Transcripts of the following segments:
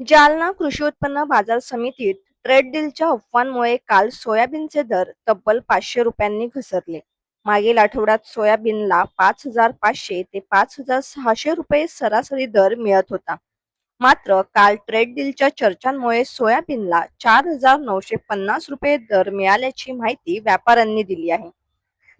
जालना कृषी उत्पन्न बाजार समितीत ट्रेड डीलच्या अफवांमुळे काल सोयाबीनचे दर तब्बल पाचशे रुपयांनी घसरले. मागील आठवड्यात सोयाबीनला पाच हजार पाचशे ते पाच हजार सहाशे रुपये सरासरी दर मिळत होता. मात्र काल ट्रेड डीलच्या चर्चांमुळे सोयाबीनला चार हजार नऊशे पन्नास रुपये दर मिळाल्याची माहिती व्यापाऱ्यांनी दिली आहे.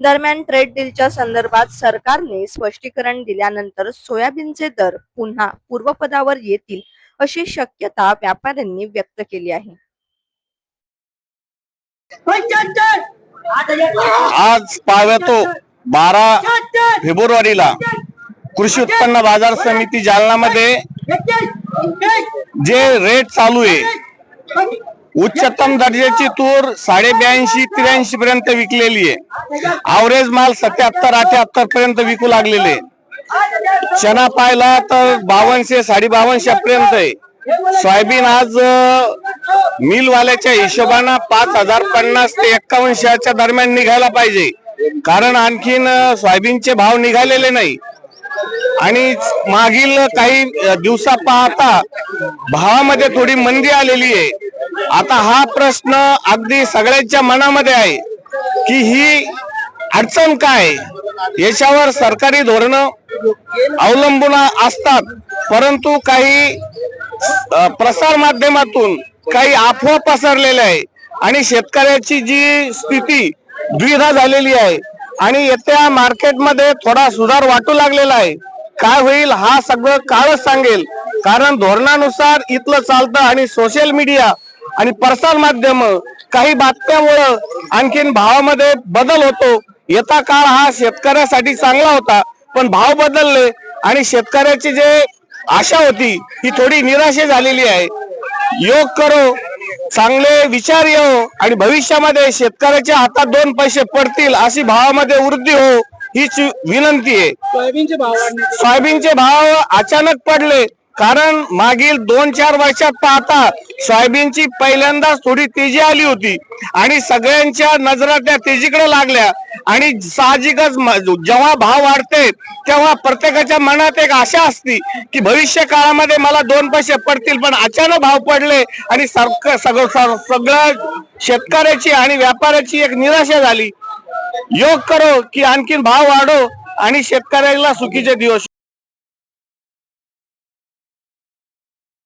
दरम्यान ट्रेड डीलच्या संदर्भात सरकारने स्पष्टीकरण दिल्यानंतर सोयाबीनचे दर पुन्हा पूर्वपदावर येतील अशी शक्यता व्यापाऱ्यांनी व्यक्त केली आहे. आज पावतो बारा फेब्रुवारीला कृषी उत्पन्न बाजार समिती जालनामध्ये जे रेट चालू आहे. उच्चतम दर्जाची तूर साडे ब्याऐंशी त्र्याऐंशी पर्यंत विकलेली आहे. आवरेज माल सत्याहत्तर अठ्याहत्तर पर्यंत विकू लागलेले. चना पाहिला तर बावनशे साडे बावनशे पर्यंत आहे. सोयाबीन आज मिलवाल्याच्या हिशोबानं पाच हजार पन्नास ते एक्कावनशेच्या दरम्यान निघायला पाहिजे. कारण आणखीन सोयाबीनचे भाव निघालेले नाही. आणि मागील काही दिवसा पाहता भावामध्ये थोडी मंदी आलेली आहे. आता हा प्रश्न अगदी सगळ्यांच्या मनामध्ये आहे की ही अडचण काय? याच्यावर सरकारी धोरण अवलंबून असतात. परंतु काही प्रसार माध्यमातून काही अफवा पसरलेल्या आहे. आणि शेतकऱ्याची जी स्थिती द्विधा झालेली आहे. आणि येत्या मार्केटमध्ये थोडा सुधार वाटू लागलेला आहे. काय होईल हा सगळं काळच सांगेल. कारण धोरणानुसार इथलं चालतं आणि सोशल मीडिया आणि प्रसार माध्यम काही बातम्यामुळं आणखीन भावामध्ये बदल होतो. येता काळ हा शेतकऱ्यासाठी चांगला होता. पण भाव बदलले आणि शेतकऱ्याचे जे आशा होती ही थोडी निराशे झालेली आहे. योग करो चांगले विचार येऊ आणि भविष्यामध्ये शेतकऱ्याच्या हातात दोन पैसे पडतील अशी भावामध्ये वृद्धी हो हीच विनंती आहे. सोयाबीनचे भाव वाढले सोयाबीनचे भाव अचानक पडले कारण मागील दोन चार वर्षात पाहता सोयाबीनची पहिल्यांदाच थोडी तेजी आली होती. आणि सगळ्यांच्या नजरा त्या तेजीकडे लागल्या. आणि साहजिकच जेव्हा भाव वाढते तेव्हा प्रत्येकाच्या मनात एक आशा असती की भविष्य काळामध्ये मला दोन पैसे पडतील पण अचानक भाव पडले आणि सगळं सगळ्या सगळं शेतकऱ्याची आणि व्यापाऱ्याची एक निराशा झाली. योग करो की आणखीन भाव वाढो आणि शेतकऱ्याला सुखीचे दिवस